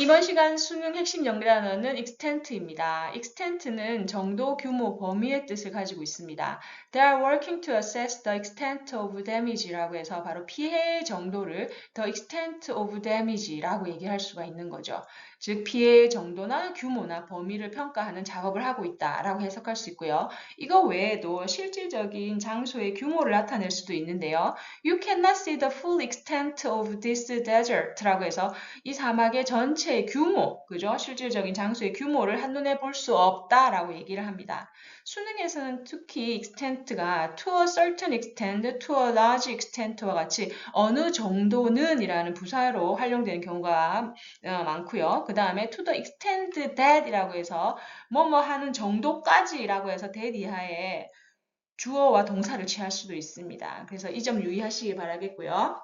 이번 시간 수능 핵심 연단어는 extent입니다. extent는 정도, 규모, 범위의 뜻을 가지고 있습니다. They are working to assess the extent of damage라고 해서 바로 피해의 정도를 the extent of damage라고 얘기할 수가 있는 거죠. 즉 피해의 정도나 규모나 범위를 평가하는 작업을 하고 있다라고 해석할 수 있고요. 이거 외에도 실질적인 장소의 규모를 나타낼 수도 있는데요. You cannot see the full extent of this desert라고 해서 이 사막의 전체의 규모, 그죠? 실질적인 장소의 규모를 한눈에 볼 수 없다라고 얘기를 합니다. 수능에서는 특히 extent가 to a certain extent, to a large extent와 같이 어느 정도는 이라는 부사로 활용되는 경우가 어, 많고요. 그 다음에 to the extent that 이라고 해서 뭐뭐 하는 정도까지 라고 해서 that 이하에 주어와 동사를 취할 수도 있습니다. 그래서 이 점 유의하시기 바라겠고요.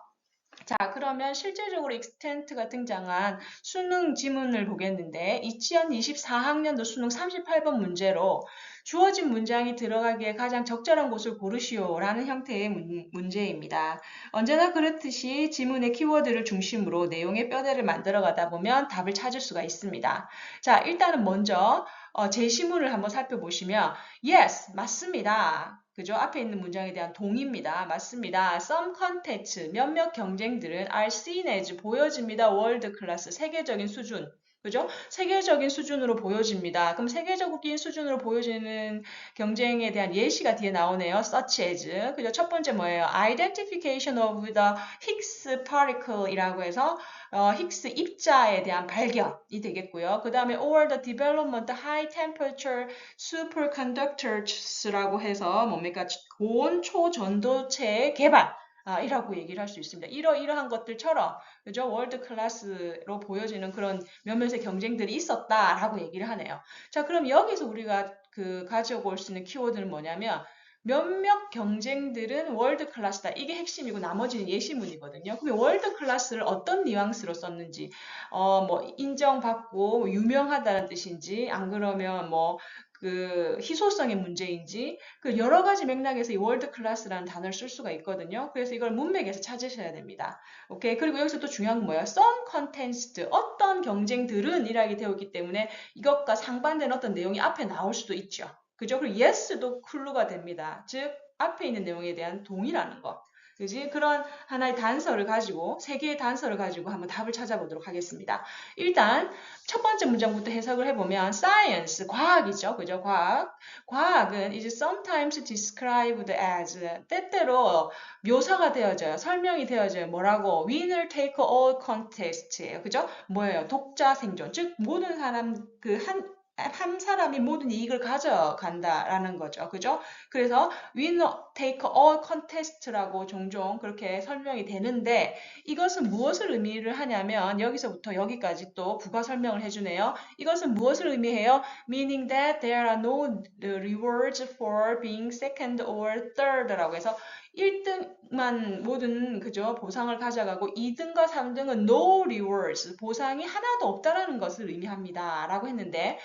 자, 그러면 실제적으로 extent가 등장한 수능 지문을 보겠는데 2024학년도 수능 38번 문제로 주어진 문장이 들어가기에 가장 적절한 곳을 고르시오 라는 형태의 문, 제입니다 언제나 그렇듯이 지문의 키워드를 중심으로 내용의 뼈대를 만들어 가다 보면 답을 찾을 수가 있습니다. 자, 일단은 먼저 어, 제시문을 한번 살펴보시면 yes, 맞습니다. 그죠? 앞에 있는 문장에 대한 동의입니다. 맞습니다. Some contents, 몇몇 경쟁들은 are seen as 보여집니다. 월드 클래스, 세계적인 수준. 그죠? 세계적인 수준으로 보여집니다. 그럼 세계적인 수준으로 보여지는 경쟁에 대한 예시가 뒤에 나오네요. such as. 그죠? 첫 번째 뭐예요? identification of the Higgs particle 이라고 해서 어, 힉스 입자에 대한 발견이 되겠고요. 그 다음에 or the development high temperature superconductors라고 해서 뭡니까? 고온 초전도체의 개발. 아, 이라고 얘기를 할 수 있습니다. 이러이러한 것들처럼 그죠? 월드 클래스로 보여지는 그런 몇몇의 경쟁들이 있었다라고 얘기를 하네요. 자, 그럼 여기서 우리가 그 가져올 수 있는 키워드는 뭐냐면 몇몇 경쟁들은 월드 클래스다. 이게 핵심이고 나머지는 예시문이거든요. 그럼 월드 클래스를 어떤 뉘앙스로 썼는지, 어, 뭐, 인정받고 유명하다는 뜻인지, 안 그러면 뭐, 그 희소성의 문제인지 그 여러 가지 맥락에서 이 월드 클래스라는 단어를 쓸 수가 있거든요. 그래서 이걸 문맥에서 찾으셔야 됩니다. 오케이. 그리고 여기서 또 중요한 건 뭐예요? some contest 어떤 경쟁들은 이라기 되어 있기 때문에 이것과 상반되는 어떤 내용이 앞에 나올 수도 있죠. 그죠? 그리고 yes도 클루가 됩니다. 즉 앞에 있는 내용에 대한 동의라는 거. 그지? 그런 하나의 단서를 가지고 세 개의 단서를 가지고 한번 답을 찾아보도록 하겠습니다. 일단 첫 번째 문장부터 해석을 해보면 science 과학이죠, 그죠? 과학. 과학은 is sometimes described as 때때로 묘사가 되어져요, 설명이 되어져요. 뭐라고? winner take all contest예요, 그죠? 뭐예요? 독자 생존, 즉 모든 사람 그 한 한 사람이 모든 이익을 가져간다라는 거죠. 그죠? 그래서 winner take all contest라고 종종 그렇게 설명이 되는데 이것은 무엇을 의미를 하냐면 여기서부터 여기까지 또 부가 설명을 해주네요. 이것은 무엇을 의미해요? meaning that there are no rewards for being second or third라고 해서 1등만 모든 그죠 보상을 가져가고 2등과 3등은 no rewards 보상이 하나도 없다라는 것을 의미합니다. 라고 했는데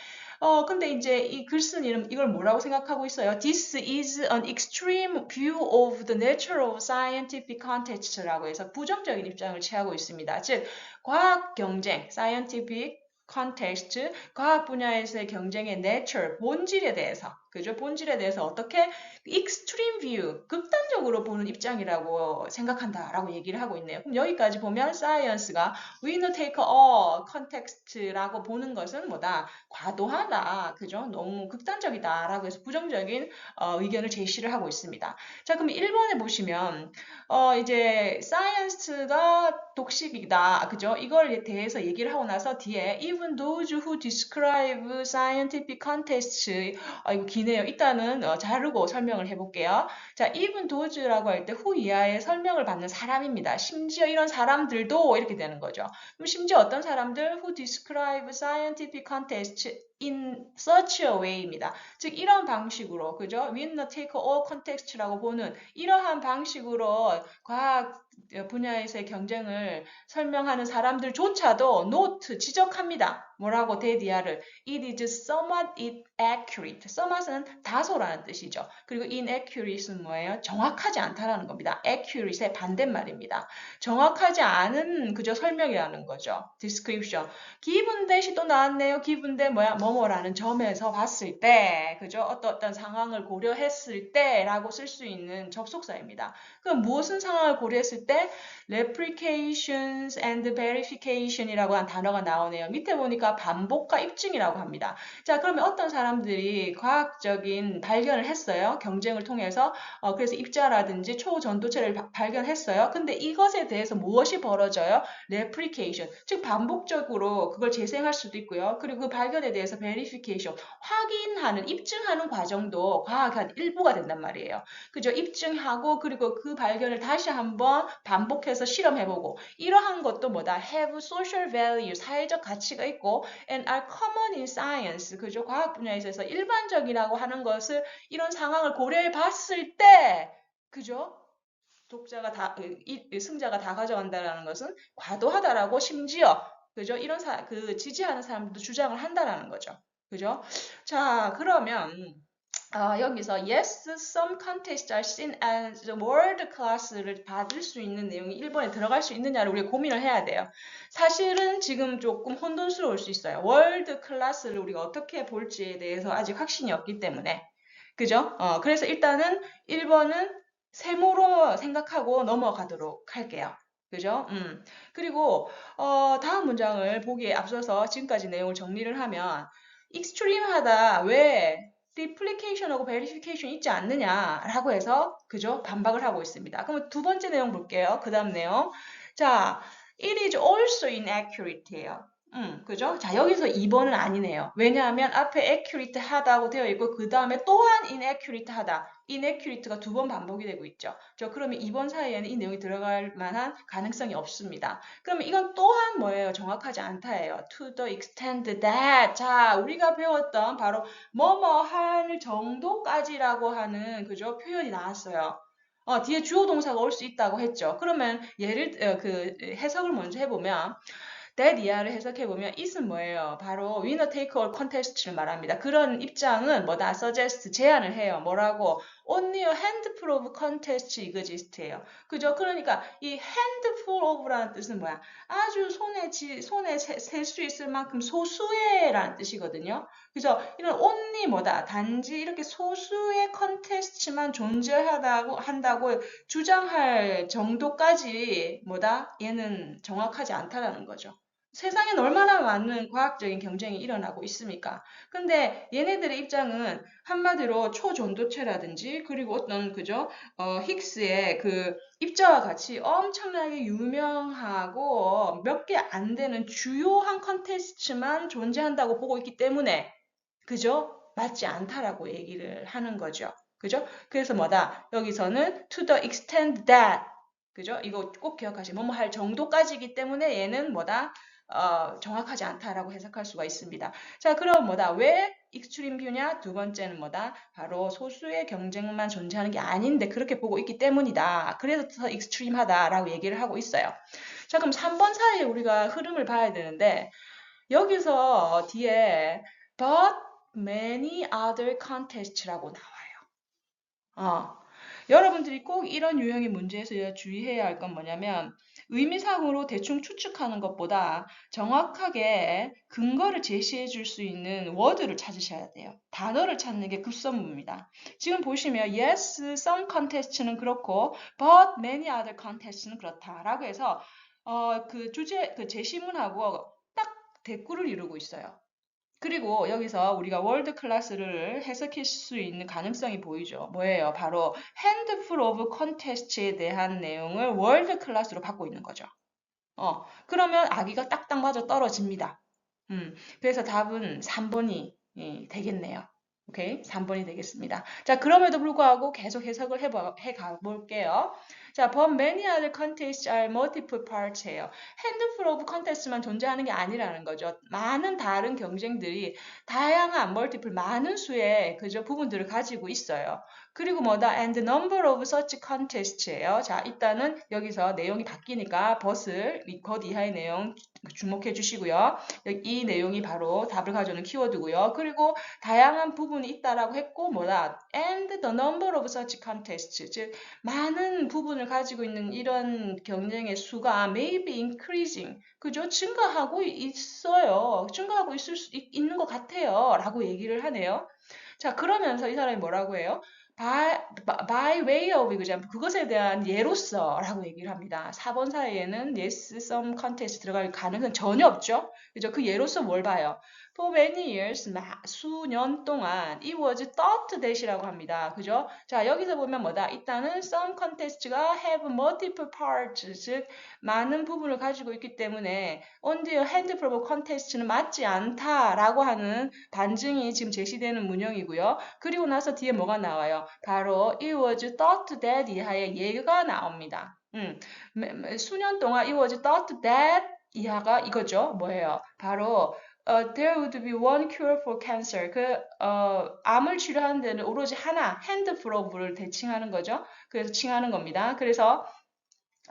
어, 근데 이제 이 글쓴이는 이걸 뭐라고 생각하고 있어요? This is an extreme view of the nature of scientific context라고 해서 부정적인 입장을 취하고 있습니다. 즉, 과학 경쟁, scientific context, 과학 분야에서의 경쟁의 nature, 본질에 대해서 그죠? 본질에 대해서 어떻게 extreme view, 극단적으로 보는 입장이라고 생각한다라고 얘기를 하고 있네요. 그럼 여기까지 보면 science가 winner take all context라고 보는 것은 뭐다? 과도하다. 그죠? 너무 극단적이다라고 해서 부정적인 어, 의견을 제시를 하고 있습니다. 자, 그럼 1번에 보시면 어, 이제 science가 독식이다. 그죠? 이걸 대해서 얘기를 하고 나서 뒤에 even those who describe scientific contests 아, 이거 기네요. 일단은 어, 자르고 설명을 해볼게요. 자, even those라고 할때후 이하의 설명을 받는 사람입니다. 심지어 이런 사람들도 이렇게 되는 거죠. 그럼 심지어 어떤 사람들 who describe scientific contest in such a way입니다. 즉 이런 방식으로 그죠? winner take all context라고 보는 이러한 방식으로 과학 분야에서의 경쟁을 설명하는 사람들조차도 노트 지적합니다. 뭐라고 데디아를 it is somewhat inaccurate. somewhat은 다소라는 뜻이죠. 그리고 inaccurate는 뭐예요? 정확하지 않다라는 겁니다. accurate의 반대말입니다. 정확하지 않은 그저 설명이라는 거죠. description. 기분 대시 또 나왔네요. 기분 대 뭐야? 뭐뭐라는 점에서 봤을 때 그죠? 어떤 어떤 상황을 고려했을 때라고 쓸 수 있는 접속사입니다. 그럼 무슨 상황을 고려했을 때 replications and verification이라고 한 단어가 나오네요. 밑에 보니까 반복과 입증이라고 합니다. 자, 그러면 어떤 사람들이 과학적인 발견을 했어요. 경쟁을 통해서. 어, 그래서 입자라든지 초전도체를 바- 발견했어요. 근데 이것에 대해서 무엇이 벌어져요? replication. 즉, 반복적으로 그걸 재생할 수도 있고요. 그리고 그 발견에 대해서 verification. 확인하는, 입증하는 과정도 과학의 한 일부가 된단 말이에요. 그죠? 입증하고 그리고 그 발견을 다시 한번 반복해서 실험해보고 이러한 것도 뭐다? have social value, 사회적 가치가 있고 and are common in science, 그죠? 과학 분야에 있어서 일반적이라고 하는 것을 이런 상황을 고려해 봤을 때, 그죠? 독자가 다, 이- 이 승자가 다 가져간다라는 것은 과도하다라고 심지어, 그죠? 이런 사, 그 지지하는 사람들도 주장을 한다라는 거죠. 그죠? 자, 그러면 아, 여기서 yes, some contests are seen as world class를 받을 수 있는 내용이 1번에 들어갈 수 있느냐를 우리가 고민을 해야 돼요. 사실은 지금 조금 혼돈스러울 수 있어요. 월드 클래스를 우리가 어떻게 볼지에 대해서 아직 확신이 없기 때문에. 그죠? 어, 그래서 일단은 1번은 세모로 생각하고 넘어가도록 할게요. 그죠? 음. 그리고 어, 다음 문장을 보기에 앞서서 지금까지 내용을 정리를 하면 익스트림하다 왜 replication하고 verification 있지 않느냐라고 해서 그죠? 반박을 하고 있습니다. 그럼 두 번째 내용 볼게요. 그 다음 내용. 자, it is also inaccurate예요. 음, 그죠? 자, 여기서 2번은 아니네요. 왜냐하면 앞에 accurate 하다고 되어 있고 그 다음에 또한 inaccurate 하다. inaccurate가 두 번 반복이 되고 있죠. 저 그러면 2번 사이에는 이 내용이 들어갈 만한 가능성이 없습니다. 그러면 이건 또한 뭐예요? 정확하지 않다예요. to the extent that 자, 우리가 배웠던 바로 뭐뭐 할 정도까지라고 하는 그죠? 표현이 나왔어요. 어, 뒤에 주어 동사가 올 수 있다고 했죠. 그러면 예를 어, 그 해석을 먼저 해보면 that 이하를 해석해 보면 it은 뭐예요? 바로 winner take all contest를 말합니다. 그런 입장은 뭐다? suggest, 제안을 해요. 뭐라고? Only a handful of contests exist예요. 그죠? 그러니까 이 handful of라는 뜻은 뭐야? 아주 손에 지, 손에 셀 수 있을 만큼 소수의라는 뜻이거든요. 그래서 이런 only 뭐다? 단지 이렇게 소수의 컨테스트만 존재하다고 한다고 주장할 정도까지 뭐다? 얘는 정확하지 않다라는 거죠. 세상엔 얼마나 많은 과학적인 경쟁이 일어나고 있습니까? 근데 얘네들의 입장은 한마디로 초전도체라든지 그리고 어떤 그죠? 어, 힉스의 그 입자와 같이 엄청나게 유명하고 몇 개 안 되는 주요한 컨테스트만 존재한다고 보고 있기 때문에 그죠? 맞지 않다라고 얘기를 하는 거죠. 그죠? 그래서 뭐다? 여기서는 to the extent that 그죠? 이거 꼭 기억하시면 뭐뭐 할 정도까지이기 때문에 얘는 뭐다? 어, 정확하지 않다라고 해석할 수가 있습니다. 자, 그럼 뭐다? 왜 익스트림 뷰냐? 두 번째는 뭐다? 바로 소수의 경쟁만 존재하는 게 아닌데 그렇게 보고 있기 때문이다. 그래서 더 익스트림하다라고 얘기를 하고 있어요. 자, 그럼 3번 사이에 우리가 흐름을 봐야 되는데 여기서 뒤에 but many other contest라고 나와요. 어. 여러분들이 꼭 이런 유형의 문제에서 주의해야 할 건 뭐냐면 의미상으로 대충 추측하는 것보다 정확하게 근거를 제시해 줄 수 있는 워드를 찾으셔야 돼요. 단어를 찾는 게 급선무입니다. 지금 보시면 yes, some contest는 그렇고 but many other contest는 그렇다라고 해서 어, 그 주제 그 제시문하고 딱 대꾸를 이루고 있어요. 그리고 여기서 우리가 월드 클래스를 해석할 수 있는 가능성이 보이죠. 뭐예요? 바로 handful of contest에 대한 내용을 월드 클래스로 받고 있는 거죠. 어, 그러면 아기가 딱딱 맞아 떨어집니다. 음, 그래서 답은 3번이 예, 되겠네요. 오케이? 3번이 되겠습니다. 자, 그럼에도 불구하고 계속 해석을 해봐, 해가 볼게요. 자, but many other contests are multiple parts예요. handful of contest만 존재하는 게 아니라는 거죠. 많은 다른 경쟁들이 다양한 multiple 많은 수의 그죠 부분들을 가지고 있어요. 그리고 뭐다 and number of such contests예요. 자, 일단은 여기서 내용이 바뀌니까 벗을 겉 이하의 내용 주목해 주시고요. 이 내용이 바로 답을 가져오는 키워드고요. 그리고 다양한 부분이 있다라고 했고 뭐다 and the number of such contests 즉 많은 부분을 가지고 있는 이런 경쟁의 수가 may be increasing 그죠? 증가하고 있어요. 증가하고 있을 수 있, 있는 것 같아요. 라고 얘기를 하네요. 자, 그러면서 이 사람이 뭐라고 해요? by, by way of example 그것에 대한 예로서 라고 얘기를 합니다. 4번 사이에는 yes, some contest 들어갈 가능성은 전혀 없죠. 그죠? 그 예로서 뭘 봐요? For many years, 수년 동안 it was thought that이라고 합니다. 그죠? 자, 여기서 보면 뭐다? 일단은 some contest가 have multiple parts, 즉 많은 부분을 가지고 있기 때문에 on the handful of contest는 맞지 않다라고 하는 반증이 지금 제시되는 문형이고요. 그리고 나서 뒤에 뭐가 나와요? 바로 it was thought that 이하의 예가 나옵니다. 음, 수년 동안 it was thought that 이하가 이거죠. 뭐예요? 바로 uh, there would be one cure for cancer. 그 어, 암을 치료하는 데는 오로지 하나, handful of를 대칭하는 거죠. 그래서 칭하는 겁니다. 그래서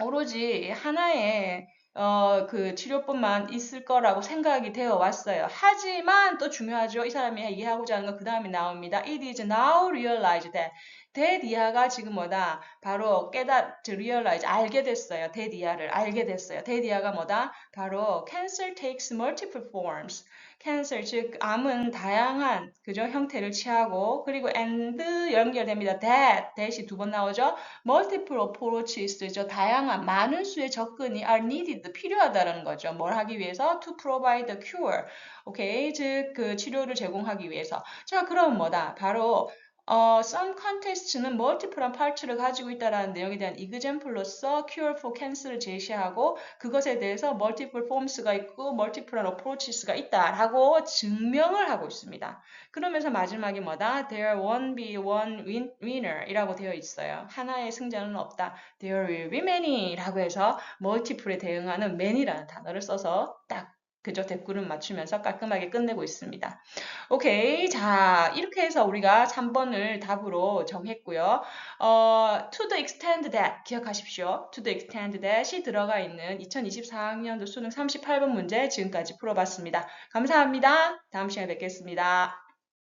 오로지 하나의 어, 그 치료법만 있을 거라고 생각이 되어 왔어요. 하지만 또 중요하죠. 이 사람이 얘기하고자 하는 거그 다음에 나옵니다. It is now realized that 데디아가 지금 뭐다? 바로 깨닫, realize, 알게 됐어요. 데디아를 알게 됐어요. 데디아가 뭐다? 바로 cancer takes multiple forms. cancer, 즉 암은 다양한 그죠 형태를 취하고 그리고 and 연결됩니다. that, that이 두 번 나오죠. multiple approaches죠. 다양한 많은 수의 접근이 are needed, 필요하다는 거죠. 뭘 하기 위해서? to provide the cure. 오케이, 즉 그 치료를 제공하기 위해서. 자, 그럼 뭐다? 바로 어, some contest는 multiple한 파트를 가지고 있다는 내용에 대한 example로서 cure for cancer를 제시하고 그것에 대해서 multiple forms가 있고 multiple한 approaches가 있다라고 증명을 하고 있습니다. 그러면서 마지막에 뭐다? There won't be one win, winner 이라고 되어 있어요. 하나의 승자는 없다. There will be many 라고 해서 multiple에 대응하는 many라는 단어를 써서 딱 그죠? 댓글은 맞추면서 깔끔하게 끝내고 있습니다. 오케이. 자, 이렇게 해서 우리가 3번을 답으로 정했고요. 어, to the extent that, 기억하십시오. to the extent that이 들어가 있는 2024학년도 수능 38번 문제 지금까지 풀어봤습니다. 감사합니다. 다음 시간에 뵙겠습니다.